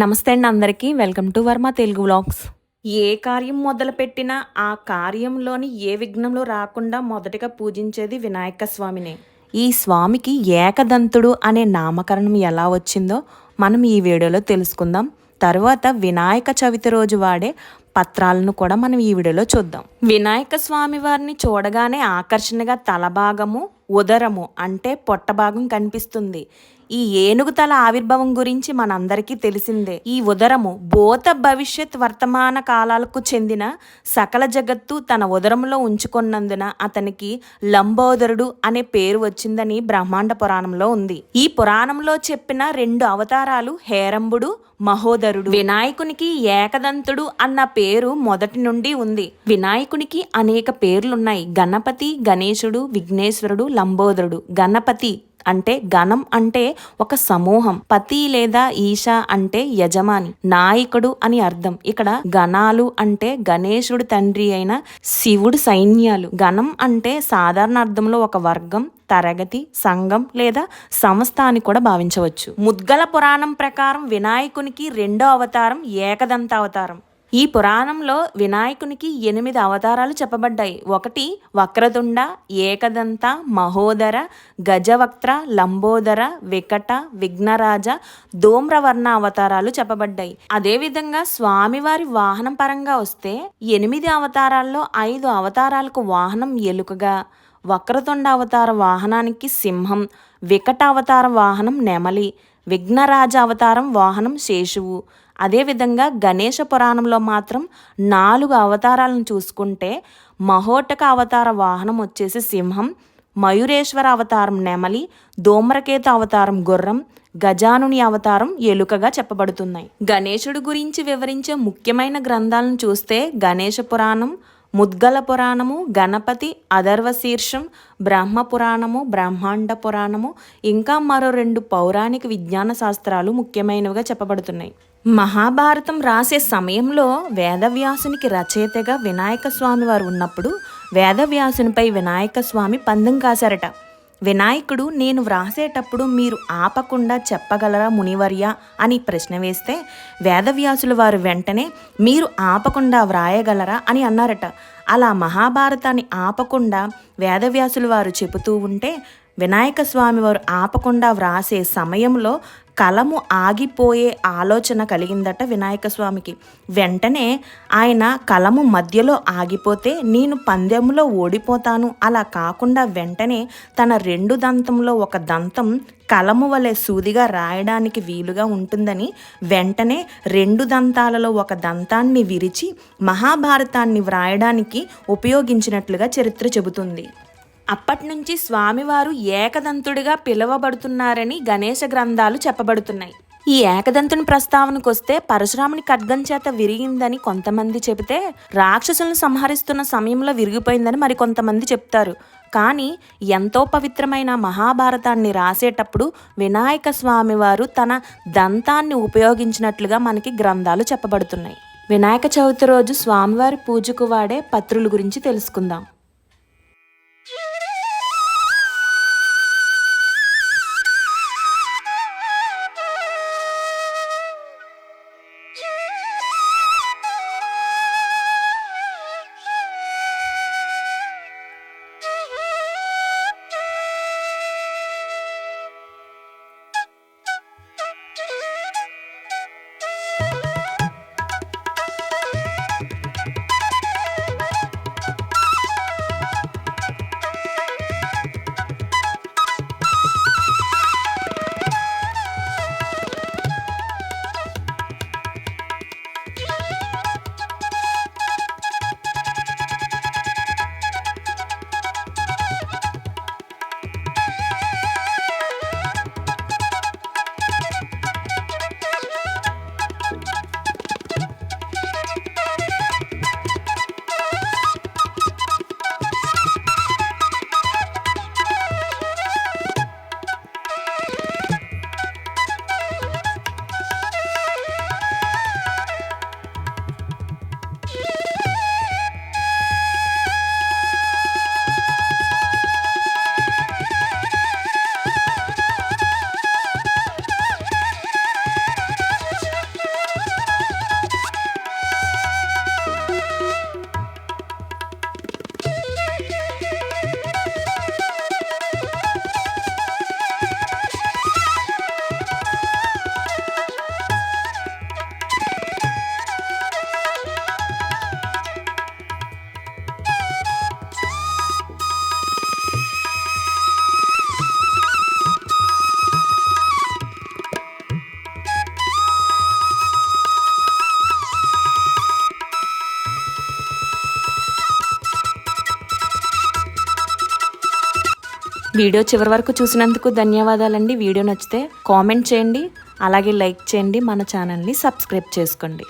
నమస్తే అండి అందరికీ. Welcome to Varma Telugu vlogs. ఏ కార్యం మొదలుపెట్టినా ఆ కార్యంలోని ఏ విఘ్నంలో రాకుండా మొదటగా పూజించేది వినాయక స్వామినే. ఈ స్వామికి ఏకదంతుడు అనే నామకరణం ఎలా వచ్చిందో మనం ఈ వీడియోలో తెలుసుకుందాం. తర్వాత వినాయక చవితి రోజు వాడే పత్రాలను కూడా మనం ఈ వీడియోలో చూద్దాం. వినాయక స్వామి వారిని చూడగానే ఆకర్షణగా తల భాగము ఉదరము అంటే పొట్టభాగం కనిపిస్తుంది. ఈ ఏనుగు తల ఆవిర్భావం గురించి మనందరికీ తెలిసిందే. ఈ ఉదరము భూత భవిష్యత్ వర్తమాన కాలాలకు చెందిన సకల జగత్తు తన ఉదరంలో ఉంచుకున్నందున అతనికి లంబోదరుడు అనే పేరు వచ్చిందని బ్రహ్మాండ పురాణంలో ఉంది. ఈ పురాణంలో చెప్పిన రెండు అవతారాలు హేరంబుడు మహోదరుడు. వినాయకునికి ఏకదంతుడు అన్న పేరు మొదటి నుండి ఉంది. వినాయకునికి అనేక పేర్లున్నాయి. గణపతి గణేశుడు విఘ్నేశ్వరుడు లంబోదరుడు. గణపతి అంటే గణం అంటే ఒక సమూహం. పతి లేదా ఈశ అంటే యజమాని నాయకుడు అని అర్థం. ఇక్కడ గణాలు అంటే గణేశుడు తండ్రి అయిన శివుడు సైన్యాలు. గణం అంటే సాధారణ అర్థంలో ఒక వర్గం తరగతి సంఘం లేదా సంస్థ అని కూడా భావించవచ్చు. ముద్గల పురాణం ప్రకారం వినాయకునికి రెండో అవతారం ఏకదంత అవతారం ఈ పురాణంలో వినాయకునికి ఎనిమిది అవతారాలు చెప్పబడ్డాయి. ఒకటి వక్రతుండ ఏకదంత మహోదర గజవక్త్ర లంబోదర వికట విఘ్నరాజ ధూమ్రవర్ణ అవతారాలు చెప్పబడ్డాయి. అదేవిధంగా స్వామివారి వాహనం పరంగా వస్తే ఎనిమిది అవతారాల్లో ఐదు అవతారాలకు వాహనం ఎలుకగా వక్రతుండ అవతార వాహనానికి సింహం వికట అవతార వాహనం నెమలి విఘ్నరాజ అవతారం వాహనం శేషువు అదేవిధంగా గణేష పురాణంలో మాత్రం నాలుగు అవతారాలను చూసుకుంటే మహోటక అవతార వాహనం వచ్చేసి సింహం మయూరేశ్వర అవతారం నెమలి దోమ్రకేతు అవతారం గుర్రం గజానుని అవతారం ఎలుకగా చెప్పబడుతున్నాయి. గణేశుడు గురించి వివరించే ముఖ్యమైన గ్రంథాలను చూస్తే గణేష పురాణం ముద్గల పురాణము గణపతి అధర్వశీర్షం బ్రహ్మ పురాణము బ్రహ్మాండ పురాణము ఇంకా మరో రెండు పౌరాణిక విజ్ఞాన శాస్త్రాలు ముఖ్యమైనవిగా చెప్పబడుతున్నాయి. మహాభారతం రాసే సమయంలో వేదవ్యాసునికి రచయితగా వినాయక స్వామి వారు ఉన్నప్పుడు వేదవ్యాసునిపై వినాయక స్వామి పందెం కాశారట. వినాయకుడు నేను వ్రాసేటప్పుడు మీరు ఆపకుండా చెప్పగలరా మునివర్య అని ప్రశ్న వేస్తే వేదవ్యాసుల వారు వెంటనే మీరు ఆపకుండా వ్రాయగలరా అని అన్నారట. అలా మహాభారతాన్ని ఆపకుండా వేదవ్యాసుల వారు చెబుతూ ఉంటే వినాయక స్వామి వారు ఆపకుండా వ్రాసే సమయంలో కలము ఆగిపోయే ఆలోచన కలిగిందట వినాయక స్వామికి. వెంటనే ఆయన కలము మధ్యలో ఆగిపోతే నేను పందెంలో ఓడిపోతాను. అలా కాకుండా వెంటనే తన రెండు దంతంలో ఒక దంతం కలము వలె సూదిగా రాయడానికి వీలుగా ఉంటుందని వెంటనే రెండు దంతాలలో ఒక దంతాన్ని విరిచి మహాభారతాన్ని వ్రాయడానికి ఉపయోగించినట్లుగా చరిత్ర చెబుతుంది. అప్పటి నుంచి స్వామివారు ఏకదంతుడిగా పిలువబడుతున్నారని గణేశ గ్రంథాలు చెప్పబడుతున్నాయి. ఈ ఏకదంతుని ప్రస్తావనకు వస్తే పరశురాముని ఖడ్గం చేత విరిగిందని కొంతమంది చెబితే రాక్షసులను సంహరిస్తున్న సమయంలో విరిగిపోయిందని మరి కొంతమంది చెప్తారు. కానీ ఎంతో పవిత్రమైన మహాభారతాన్ని రాసేటప్పుడు వినాయక స్వామివారు తన దంతాన్ని ఉపయోగించినట్లుగా మనకి గ్రంథాలు చెప్పబడుతున్నాయి. వినాయక చవితి రోజు స్వామివారి పూజకు వాడే పత్రుల గురించి తెలుసుకుందాం. వీడియో చివరి వరకు చూసినందుకు ధన్యవాదాలండి. వీడియో నచ్చితే కామెంట్ చేయండి అలాగే లైక్ చేయండి మన ఛానల్ని సబ్స్క్రైబ్ చేసుకోండి.